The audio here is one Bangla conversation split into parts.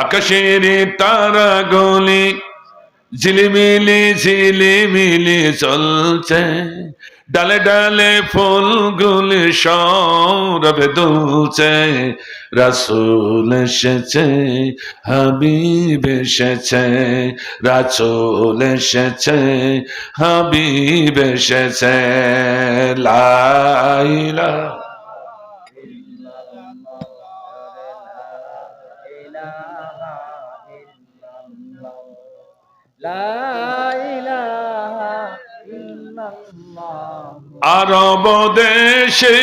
আকাশের তারা গলি ঝিলিমিলি ঝিলিমিলি চলছে। ডালে ডালে ফুলগুলি সৌরভে দুলছে। রাসুল এসেছে, হাবিব এসেছে, রাসুল এসেছে, হাবিব এসেছে। লাইলা La আরব দেশে,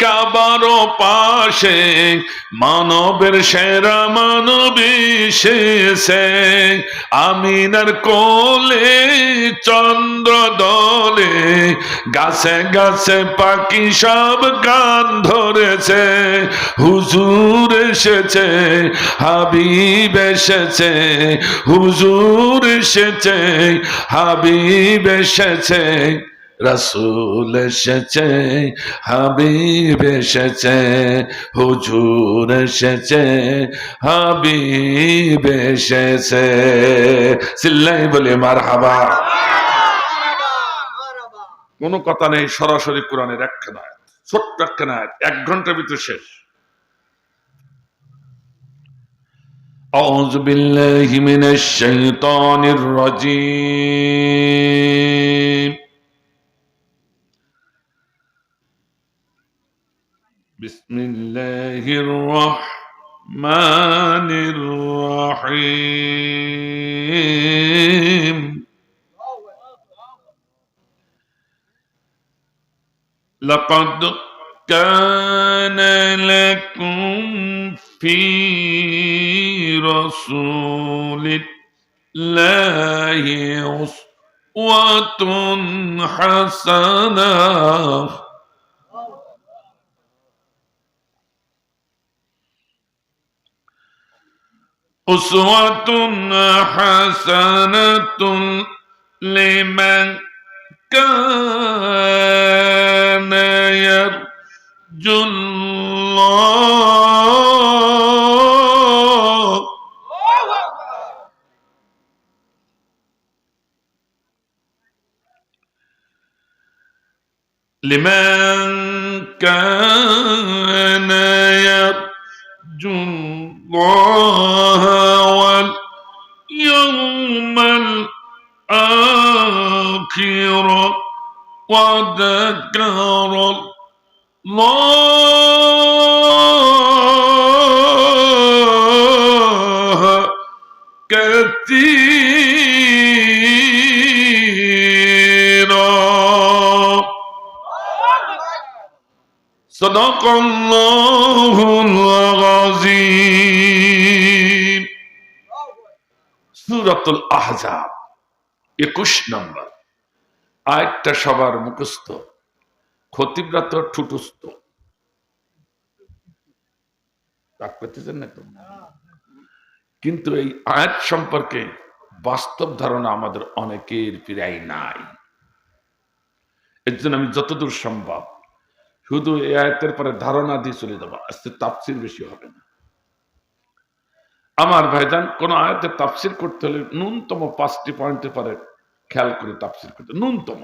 কাবার পাশে, মানবের সেরা মানবী আমিনার কোলে, চন্দ্র দলে, গাছে গাছে পাখি সব গান ধরেছে। হুজুর এসেছে, হাবিব এসেছে, হুজুর এসেছে, হাবিব এসেছে। রসুল এসেছে হাবিব এসেছে হুজুর এসেছে হাবিব এসেছে সিল্লাই বলে মার হাবা কোনো কথা নেই সরাসরি কোরআনের একখানা আয়াত, ছোট্ট একখানা আয়াত, এক ঘন্টার ভিতরে শেষ أعوذ بالله من الشيطان الرجيم بسم الله الرحمن الرحيم. لقد كان لكم في رسول الله أسوة حسنة. أسوة حسنة لمن كان يرجو الله. لمن كان وذكر الله كثيرا صدق الله العظيم সুরাতুল আহজাব একুশ নম্বর আরেকটা সবার মুখস্থ। খতিবরা তো? ঠুটুস্থ? কিন্তু এই আয়াত সম্পর্কে বাস্তব ধারণা আমাদের অনেকের প্রায় নাই। এর জন্য আমি যতদূর সম্ভব শুধু এই আয়াতের পরে ধারণা দিয়ে চলে যাব। আজকে তাপসির বেশি হবে না। আমার ভাইজান, কোন আয়াতের তাফসির করতে হলে ন্যূনতম পাঁচটি পয়েন্টের পরে খেয়াল করে তাফসির করতে। ন্যূনতম।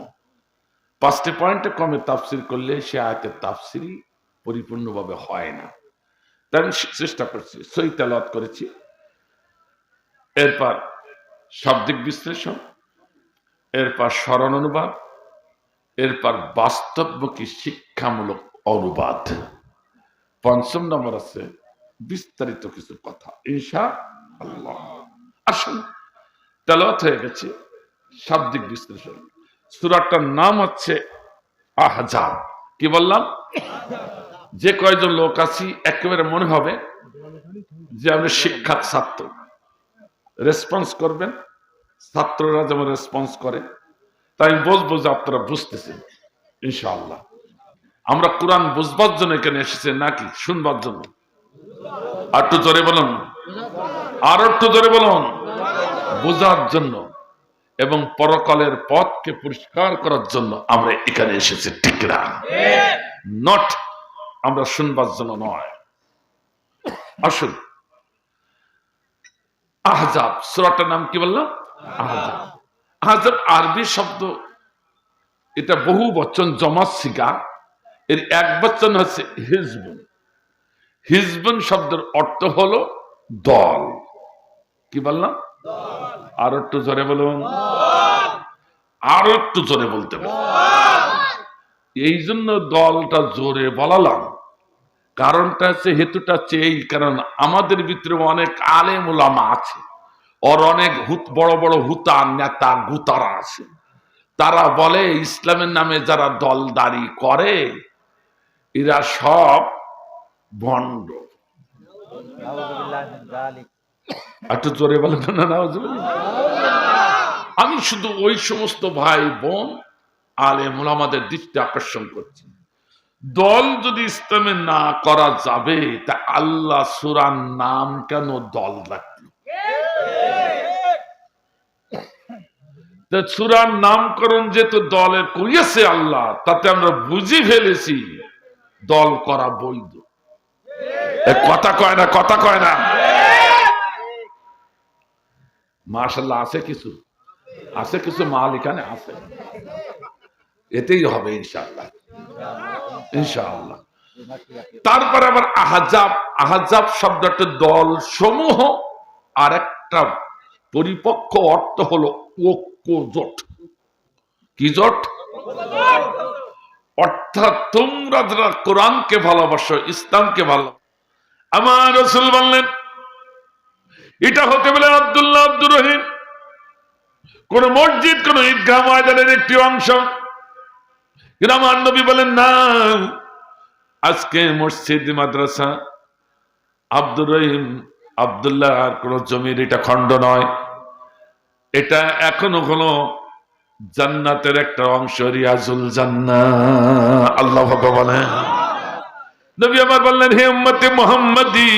পাঁচটি পয়েন্টে কমে তাফসির করলে সে আয়াতের তাফসিরই পরিপূর্ণভাবে হয় না। তাই আমি চেষ্টা করছি সই তেলাওয়াত করেছি। এরপর শাব্দিক বিশ্লেষণ, এরপর স্মরণ অনুবাদ, এরপর বাস্তবমুখী শিক্ষামূলক অনুবাদ। পঞ্চম নম্বর আছে বিস্তারিত কিছু কথা। ইনশা আল্লাহ আসুন, তেলাওয়াত হয়ে গেছে। শাব্দিক বিশ্লেষণ। সুরাটার নাম হচ্ছে আহজাব। কি বললাম? যে কয়জন লোক আছি, একেবারে মনে হবে যে আমরা শিক্ষার ছাত্র। রেসপন্স করবেন। ছাত্ররা যেমন রেসপন্স করে, তাই আমি বলব যে আপনারা বুঝতেছেন, ইনশাআল্লাহ। আমরা কোরআন বুঝবার জন্য এখানে এসেছে নাকি? শুনবার জন্য। আর একটু জোরে বলুন। আর একটু জোরে বলুন। বোঝার জন্য। এবং পরকালের পথকে পরিষ্কার করার জন্য আমরা এখানে এসেছি, ঠিক না? নট আমরা শুনবার জন্য নয়। আসুন। আহজাব, সুরাটার নাম কি বললাম? আহজাব। আহজাব আরবি শব্দ, এটা বহু বচন জমা শিকা। এর এক বচন হচ্ছে হিজবুন। হিজবুন শব্দের অর্থ হলো দল। কি বললাম? আর একটু জোরে বলুন। আরও একটু জোরে বলতে এই জন্য দলটা জোরে বলালাম। কারণটা হচ্ছে, হেতুটা হচ্ছে এই, কারণ আমাদের ভিতরে অনেক আলেম ওলামা আছে। ওর অনেক হুত, বড় বড় হুতা নেতা, গুতারা আছে। তারা বলে, ইসলামের নামে যারা দলদারি করে, এরা সব ভণ্ড। একটু জোরে বলে না নাউজুবিল্লাহ। আমি শুধু ওই সমস্ত ভাই, বোন, আলে মোলামাদের দৃষ্টি আকর্ষণ করছি। দল যদি ইসলামে না করা যাবে, তা আল্লাহ সুরার নাম কেন দল রাখল? সুরার নামকরণ যেহেতু দলে করিয়েছে আল্লাহ, তাতে আমরা বুঝি ফেলেছি দল করা বৈধ। কথা কয় না, কথা কয় না। মার্শাল্লাহ আছে কিছু? আছে কিছু মাল এখানে আছে। এতেই হবে ইনশাআল্লাহ। ইনশাআল্লাহ। তারপর আবার আহাজাব আহাজাব শব্দটা দল সমূহ আর একটা পরিপক্ক অর্থ হলো ঐক্য জোট কি জোট? অর্থাৎ তোমরা যারা কোরআনকে ভালোবাসো, ইসলামকে ভালোবাসো, আমার রসুল বললেন এটা হতে পারে আব্দুল্লাহ আব্দুর রহিম। কোন মসজিদ, কোন ঈদগাহ ময়দানের একটি অংশ। আমার নবী বলেন, না, আজকে মসজিদ, মাদ্রাসা, আব্দুর রহিম আবদুল্লাহ আর কোন জমির এটা খণ্ড নয়। এটা এখনও কোনো জান্নাতের একটা অংশ, রিয়াজুল জান্না। আল্লাহ বলেন। নবী আমার বললেন, হে মোহাম্মদী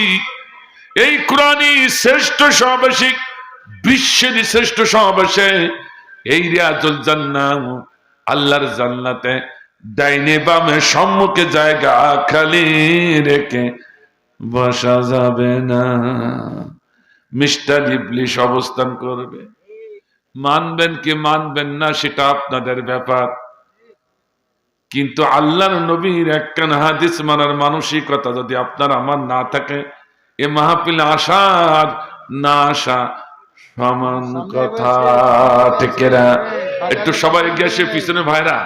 এই কোরআনই শ্রেষ্ঠ সমাবেশিক বিশ্বের শ্রেষ্ঠ সমাবেশে। এই রিয়াজুল জান্নাম আল্লাহর জান্নাতে ডাইনে বামে সম্মুখে জায়গা খালি রেখে বসা যাবে না। মিস্টার ইবলিশ অবস্থান করবে। মানবেন কি মানবেন না সেটা আপনাদের ব্যাপার। কিন্তু আল্লাহর নবীর একখান হাদিস মানার মানসিকতা যদি আপনার আমার না থাকে এ মাহফিল আসার না আসা সমান কথা টেকেরা একটু সবাই সে পিছনে ভাইরা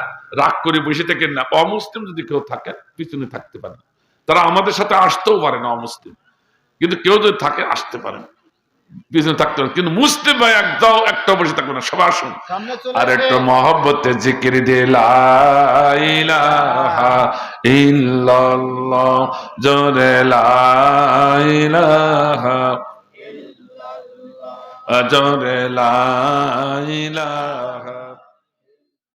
রাগ করে বসে থাকেন না। অমুসলিম যদি কেউ থাকে পিছনে থাকতে পারে তারা আমাদের সাথে আসতেও পারে না অমুসলিম। কিন্তু কেউ যদি থাকে আসতে পারে পিছনে থাকতে পারে কিন্তু মুসলিম ভাই একদম একটা বসে থাকবে না। সবাই আসুন। আর একটু। মহব্বতে জিকির দে লা ইলাহা ইল্লাল্লাহ জোরে লা ইলাহা জোরে লা ইলাহা